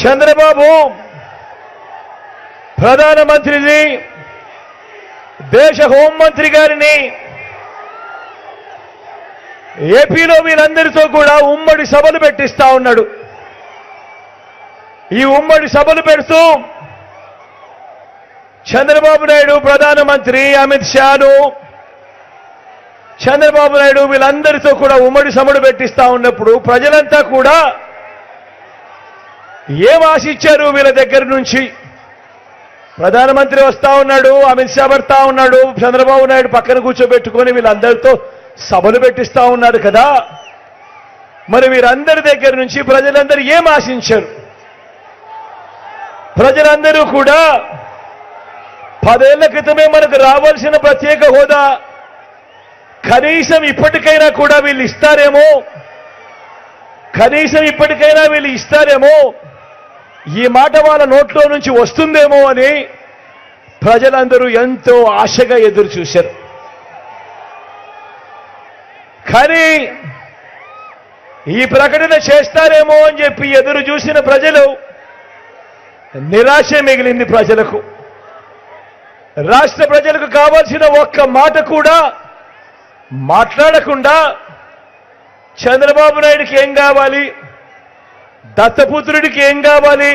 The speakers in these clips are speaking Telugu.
చంద్రబాబు ప్రధానమంత్రిని దేశ హోంమంత్రి గారిని ఏపీలో మీరందరితో కూడా ఉమ్మడి సభలు పెట్టిస్తా ఉన్నాడు. ఈ ఉమ్మడి సభలు పెడుతూ చంద్రబాబు నాయుడు ప్రధానమంత్రి అమిత్ షాను చంద్రబాబు నాయుడు వీళ్ళందరితో కూడా ఉమ్మడి సభలు పెట్టిస్తా ఉన్నప్పుడు ప్రజలంతా కూడా ఏం ఆశించారు వీళ్ళ దగ్గర నుంచి? ప్రధానమంత్రి వస్తా ఉన్నాడు అమిత్ షా పడతా ఉన్నాడు చంద్రబాబు నాయుడు పక్కన కూర్చోబెట్టుకొని వీళ్ళందరితో సభలు పెట్టిస్తా ఉన్నారు కదా? మరి వీరందరి దగ్గర నుంచి ప్రజలందరూ ఏం ఆశించారు? ప్రజలందరూ కూడా పదేళ్ళ క్రితమే మనకు రావాల్సిన ప్రత్యేక హోదా కనీసం ఇప్పటికైనా కూడా వీళ్ళు ఇస్తారేమో? కనీసం ఇప్పటికైనా వీళ్ళు ఇస్తారేమో? ఈ మాట వాళ్ళ నోట్లో నుంచి వస్తుందేమో అని ప్రజలందరూ ఎంతో ఆశగా ఎదురు చూశారు. కానీ ఈ ప్రకటన చేస్తారేమో అని చెప్పి ఎదురు చూసిన ప్రజలు నిరాశ మిగిలింది ప్రజలకు. రాష్ట్ర ప్రజలకు కావాల్సిన ఒక్క మాట కూడా మాట్లాడకుండా చంద్రబాబు నాయుడికి ఏం కావాలి? దత్తపుత్రుడికి ఏం కావాలి?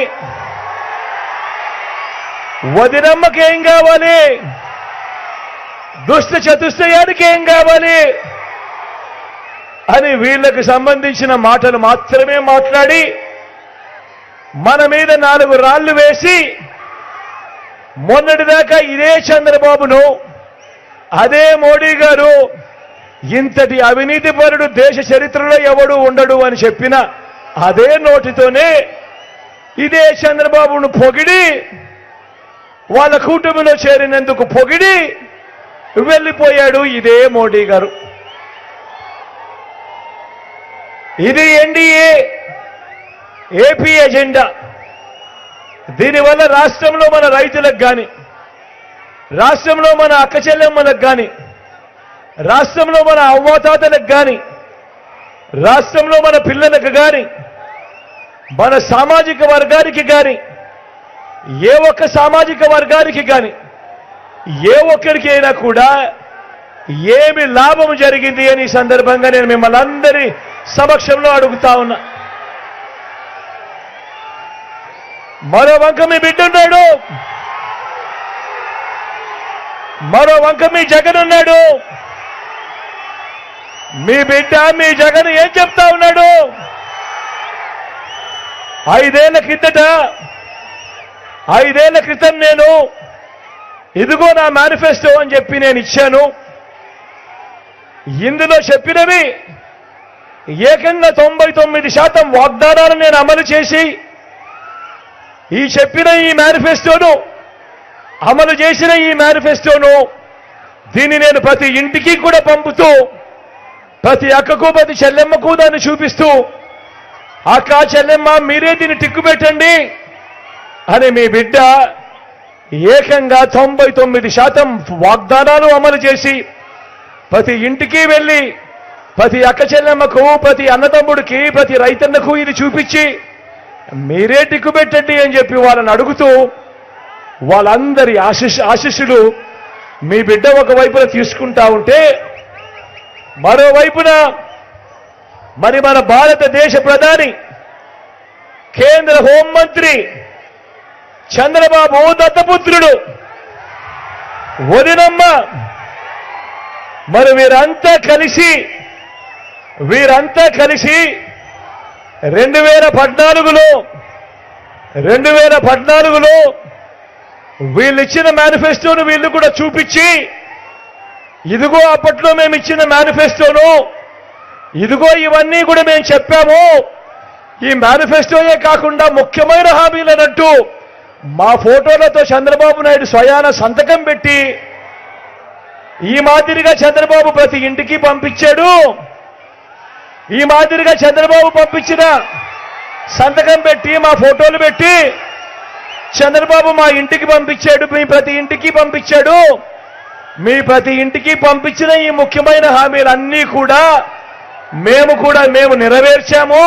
వదినమ్మకి ఏం కావాలి? దుష్ట చతుష్టయానికి ఏం కావాలి? అని వీళ్ళకు సంబంధించిన మాటలు మాత్రమే మాట్లాడి మన మీద నాలుగు రాళ్ళు వేసి మొన్నటిదాకా ఇదే చంద్రబాబును అదే మోడీ గారు ఇంతటి అవినీతి పరుడు దేశ చరిత్రలో ఎవడు ఉండడు అని చెప్పిన అదే నోటితోనే ఇదే చంద్రబాబును పొగిడి వాళ్ళ కూటమిలో చేరినందుకు పొగిడి వెళ్ళిపోయాడు ఇదే మోడీ గారు. ఇది ఎన్డీఏ ఏపీ ఎజెండా. దీనివల్ల రాష్ట్రంలో మన రైతులకు కానీ రాష్ట్రంలో మన అక్క చెల్లెమ్మలకు కానీ రాష్ట్రంలో మన అవ్వాతాతలకు కానీ రాష్ట్రంలో మన పిల్లలకు కానీ మన సామాజిక వర్గానికి కానీ ఏ ఒక్క సామాజిక వర్గానికి కానీ ఏ ఒక్కరికి అయినా కూడా ఏమి లాభం జరిగింది అని ఈ సందర్భంగా నేను మిమ్మల్ని అందరి సమక్షంలో అడుగుతా ఉన్నా. మరో వంక మీ బిడ్డున్నాడు. మరో వంక మీ జగన్ ఉన్నాడు. మీ బిడ్డ మీ జగన్ ఏం చెప్తా ఉన్నాడు? ఐదేళ్ళ కిందట ఐదేళ్ళ క్రితం నేను ఇదిగో నా మేనిఫెస్టో అని చెప్పి నేను ఇచ్చాను. ఇందులో చెప్పినవి ఏకంగా తొంభై తొమ్మిది శాతం వాగ్దానాలు నేను అమలు చేసి ఈ చెప్పిన ఈ మేనిఫెస్టోను అమలు చేసిన ఈ మేనిఫెస్టోను దీన్ని నేను ప్రతి ఇంటికి కూడా పంపుతూ ప్రతి అక్కకు ప్రతి చెల్లెమ్మకు దాన్ని చూపిస్తూ అక్క చెల్లెమ్మ మీరే దీన్ని టిక్కు పెట్టండి అని మీ బిడ్డ ఏకంగా తొంభై తొమ్మిది శాతం వాగ్దానాలు అమలు చేసి ప్రతి ఇంటికి వెళ్ళి ప్రతి అక్క చెల్లెమ్మకు ప్రతి అన్నతమ్ముడికి ప్రతి రైతన్నకు ఇది చూపించి మీరే టిక్కు పెట్టండి అని చెప్పి వాళ్ళని అడుగుతూ వాళ్ళందరి ఆశిష్ ఆశిస్సులు మీ బిడ్డ ఒకవైపున తీసుకుంటా ఉంటే మరోవైపున మరి మన భారతదేశ ప్రధాని కేంద్ర హోంమంత్రి చంద్రబాబు దత్తపుత్రుడు. వదినమ్మ మరి వీరంతా కలిసి వీరంతా కలిసి రెండు వేల పద్నాలుగులో రెండు వేల పద్నాలుగులో వీళ్ళు ఇచ్చిన మేనిఫెస్టోను వీళ్ళు కూడా చూపించి ఇదిగో అప్పట్లో మేము ఇచ్చిన మేనిఫెస్టోను ఇదిగో ఇవన్నీ కూడా మేము చెప్పాము. ఈ మేనిఫెస్టోయే కాకుండా ముఖ్యమైన హామీలనంటూ మా ఫోటోలతో చంద్రబాబు నాయుడు స్వయాన సంతకం పెట్టి ఈ మాదిరిగా చంద్రబాబు ప్రతి ఇంటికి పంపించాడు. ఈ మాదిరిగా చంద్రబాబు పంపించిన సంతకం పెట్టి మా ఫోటోలు పెట్టి చంద్రబాబు మా ఇంటికి పంపించాడు మీ ప్రతి ఇంటికి పంపించాడు. మీ ప్రతి ఇంటికి పంపించిన ఈ ముఖ్యమైన హామీలన్నీ కూడా మేము కూడా మేము నెరవేర్చాము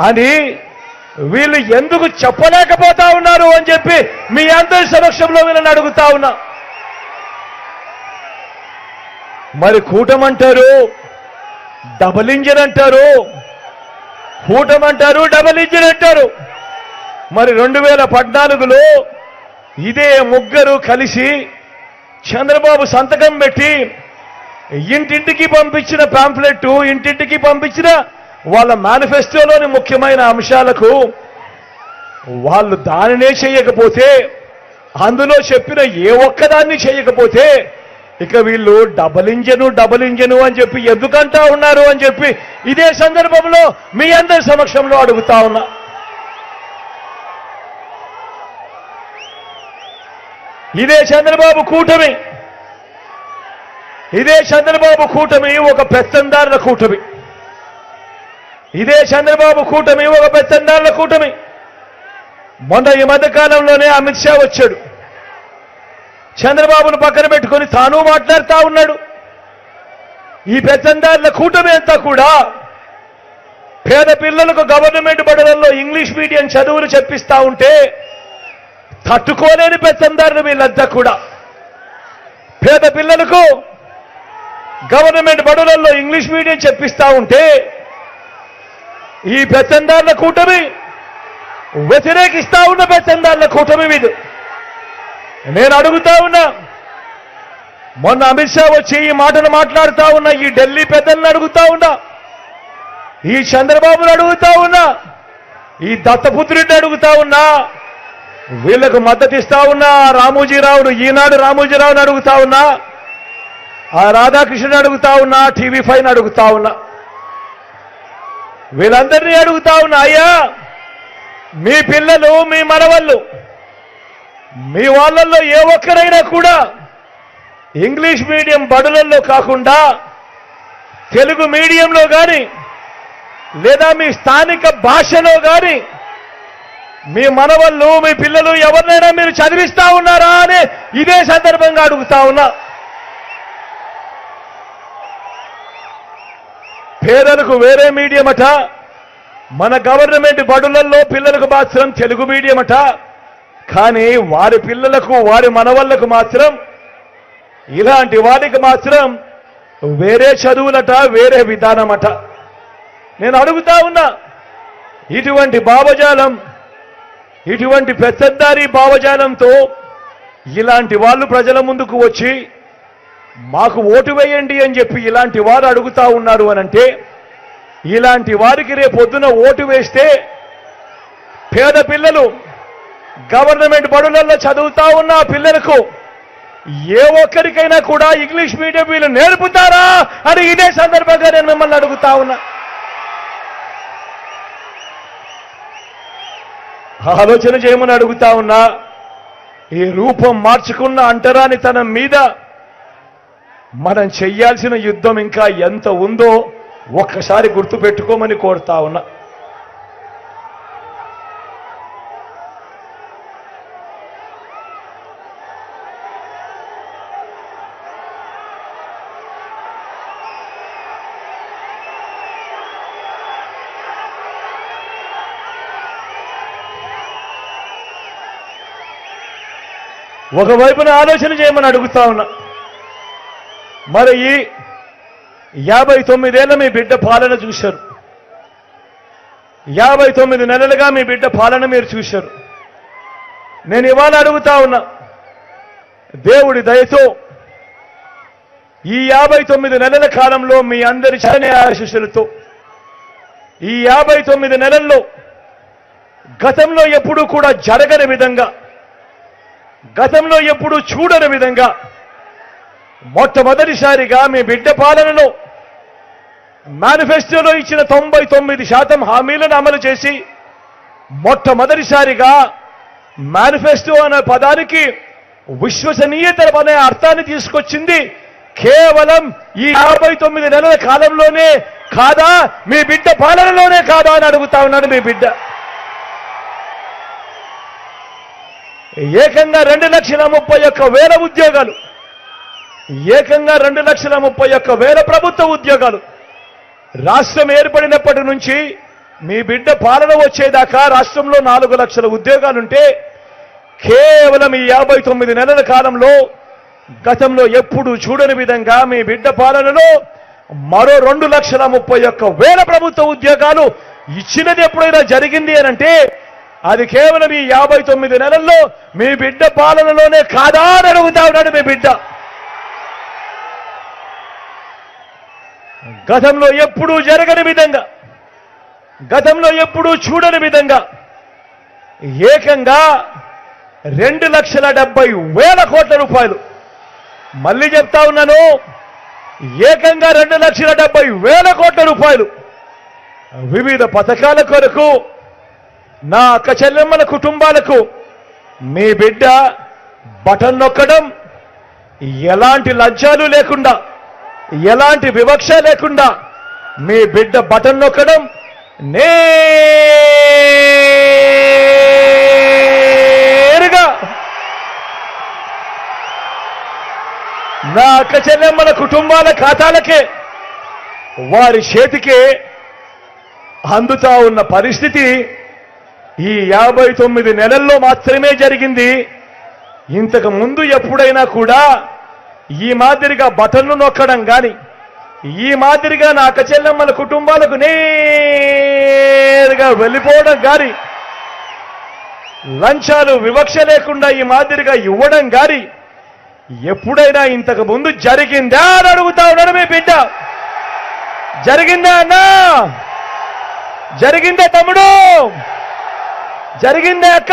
అని వీళ్ళు ఎందుకు చెప్పలేకపోతా ఉన్నారు అని చెప్పి మీ అందరి సమక్షంలో వీళ్ళని అడుగుతా ఉన్నా. మరి కూటమంటారు? డబల్ ఇంజిన్ అంటారు? కూటమంటారు డబల్ ఇంజిన్ అంటారు? మరి రెండు వేల పద్నాలుగులో ఇదే ముగ్గురు కలిసి చంద్రబాబు సంతకం పెట్టి ఇంటింటికి పంపించిన పాంఫ్లెట్ ఇంటింటికి పంపించిన వాళ్ళ మేనిఫెస్టోలోని ముఖ్యమైన అంశాలకు వాళ్ళు దానినే చేయకపోతే అందులో చెప్పిన ఏ ఒక్కదాన్ని చేయకపోతే ఇక వీళ్ళు డబల్ ఇంజను డబల్ ఇంజను అని చెప్పి ఎందుకంటా ఉన్నారు అని చెప్పి ఇదే సందర్భంలో మీ అందరి సమక్షంలో అడుగుతా ఉన్నా. ఇదే చంద్రబాబు కూటమి. ఇదే చంద్రబాబు కూటమి ఒక పెత్తందారుల కూటమి. ఇదే చంద్రబాబు కూటమి ఒక పెత్తందారుల కూటమి. మొన్న ఈ మధ్యకాలంలోనే అమిత్ షా వచ్చాడు. చంద్రబాబును పక్కన పెట్టుకొని తాను మాట్లాడుతా ఉన్నాడు. ఈ పెత్తందారుల కూటమి అంతా కూడా పేద పిల్లలకు గవర్నమెంట్ బడులలో ఇంగ్లీష్ మీడియం చదువులు చెప్పిస్తా ఉంటే తట్టుకోలేని పెత్తందారులు వీళ్ళంతా కూడా. పేద పిల్లలకు గవర్నమెంట్ బడులలో ఇంగ్లీష్ మీడియం చెప్పిస్తా ఉంటే ఈ పెత్తందారుల కూటమి వ్యతిరేకిస్తా ఉన్న పెత్తందారుల కూటమి మీద నేను అడుగుతా ఉన్నా మొన్న అమిత్ షా వచ్చి ఈ మాటలు మాట్లాడుతా ఉన్నా ఈ ఢిల్లీ పెద్దలను అడుగుతా ఉన్నా ఈ చంద్రబాబును అడుగుతా ఉన్నా ఈ దత్తపుత్రుడిని అడుగుతా ఉన్నా వీళ్ళకు మద్దతు ఇస్తా ఉన్నా రామోజీరావును ఈనాడు రామోజీరావును అడుగుతా ఉన్నా ఆ రాధాకృష్ణుని అడుగుతా ఉన్నా టీవీ ఫైవ్ అడుగుతా ఉన్నా. వీళ్ళందరినీ అడుగుతా ఉన్నా అయ్యా మీ పిల్లలు మీ మనవళ్ళు మీ వాళ్ళల్లో ఏ ఒక్కరైనా కూడా ఇంగ్లీష్ మీడియం బడులల్లో కాకుండా తెలుగు మీడియంలో కానీ లేదా మీ స్థానిక భాషలో కానీ మీ మనవళ్ళు మీ పిల్లలు ఎవరినైనా మీరు చదివిస్తా ఉన్నారా? అని ఇదే సందర్భంగా అడుగుతా ఉన్నా. పేదలకు వేరే మీడియం అట. మన గవర్నమెంట్ బడులలో పిల్లలకు మాత్రం తెలుగు మీడియం అట. కానీ వారి పిల్లలకు వారి మనవళ్ళకు మాత్రం ఇలాంటి వారికి మాత్రం వేరే చదువులట వేరే విధానమట నేను అడుగుతా ఉన్నా ఇటువంటి భావజాలం ఇటువంటి పెద్దదారి భావజాలంతో ఇలాంటి వాళ్ళు ప్రజల ముందుకు వచ్చి మాకు ఓటు వేయండి అని చెప్పి ఇలాంటి వారు అడుగుతా ఉన్నారు అనంటే ఇలాంటి వారికి రేపొద్దున ఓటు వేస్తే పేద పిల్లలు గవర్నమెంట్ బడులలో చదువుతా ఉన్న పిల్లలకు ఏ ఒక్కరికైనా కూడా ఇంగ్లీష్ మీడియం వీళ్ళు నేర్పుతారా అని ఇదే సందర్భంగా నేను మిమ్మల్ని అడుగుతా ఉన్నా. ఆలోచన చేయమని అడుగుతా ఉన్నా ఈ రూపం మార్చుకున్న అంటరానితనం మీద మనం చెయ్యాల్సిన యుద్ధం ఇంకా ఎంత ఉందో ఒక్కసారి గుర్తు పెట్టుకోమని కోరుతా ఉన్నా. ఒకవైపున ఆలోచన చేయమని అడుగుతా ఉన్నా. మరి ఈ యాభై తొమ్మిదేళ్ళ మీ బిడ్డ పాలన చూశారు. యాభై తొమ్మిది నెలలుగా మీ బిడ్డ పాలన మీరు చూశారు. నేను ఇవాళ అడుగుతా ఉన్నా దేవుడి దయతో ఈ యాభై తొమ్మిది నెలల కాలంలో మీ అందరి చరణి ఆశీస్సులతో ఈ యాభై తొమ్మిది నెలల్లో గతంలో ఎప్పుడూ కూడా జరగని విధంగా గతంలో ఎప్పుడూ చూడని విధంగా మొట్టమొదటిసారిగా మీ బిడ్డ పాలనలో మేనిఫెస్టోలో ఇచ్చిన తొంభై తొమ్మిది శాతం హామీలను అమలు చేసి మొట్టమొదటిసారిగా మేనిఫెస్టో అనే పదానికి విశ్వసనీయత అనే అర్థాన్ని తీసుకొచ్చింది. కేవలం ఈ యాభై తొమ్మిది నెలల కాలంలోనే కాదా? మీ బిడ్డ పాలనలోనే కాదా అని అడుగుతా ఉన్నాడు మీ బిడ్డ. ఏకంగా రెండు లక్షల ముప్పై ఒక్క వేల ఉద్యోగాలు ఏకంగా రెండు లక్షల ముప్పై ఒక్క వేల ప్రభుత్వ ఉద్యోగాలు. రాష్ట్రం ఏర్పడినప్పటి నుంచి మీ బిడ్డ పాలన వచ్చేదాకా రాష్ట్రంలో నాలుగు లక్షల ఉద్యోగాలుంటే కేవలం ఈ యాభై తొమ్మిది నెలల కాలంలో గతంలో ఎప్పుడు చూడని విధంగా మీ బిడ్డ పాలనలో మరో రెండు లక్షల ముప్పై ఒక్క వేల ప్రభుత్వ ఉద్యోగాలు ఇచ్చినది ఎప్పుడైనా జరిగింది అనంటే అది కేవలం ఈ యాభై తొమ్మిది నెలల్లో మీ బిడ్డ పాలనలోనే కాదా అని అడుగుతా ఉన్నాడు మీ బిడ్డ. గతంలో ఎప్పుడూ జరగని విధంగా గతంలో ఎప్పుడూ చూడని విధంగా ఏకంగా రెండు లక్షల డెబ్బై వేల కోట్ల రూపాయలు. మళ్ళీ చెప్తా ఉన్నాను ఏకంగా రెండు లక్షల డెబ్బై వేల కోట్ల రూపాయలు. వివిధ పథకాల కొరకు నా అక్క చెల్లెమ్మల కుటుంబాలకు మీ బిడ్డ బటన్ నొక్కడం ఎలాంటి లంచాలు లేకుండా ఎలాంటి వివక్ష లేకుండా మీ బిడ్డ బటన్ నొక్కడం నేరుగా నా అక్క చెల్లెమ్మల కుటుంబాల ఖాతాలకే వారి చేతికే అందుతా ఉన్న పరిస్థితి ఈ యాభై తొమ్మిది నెలల్లో మాత్రమే జరిగింది. ఇంతకు ముందు ఎప్పుడైనా కూడా ఈ మాదిరిగా బటన్లు నొక్కడం గాని ఈ మాదిరిగా నా అక్కచెల్లెమ్మల కుటుంబాలకు నేరుగా వెళ్ళిపోవడం కానీ లంచాలు వివక్ష లేకుండా ఈ మాదిరిగా ఇవ్వడం గాని ఎప్పుడైనా ఇంతకు ముందు జరిగిందా అని అడుగుతా ఉన్నాడు మీ బిడ్డ. జరిగిందా అన్నా? జరిగిందా తమ్ముడు? జరిగిందా అక్క?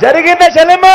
జరిగిందా చెల్లెమ్మ?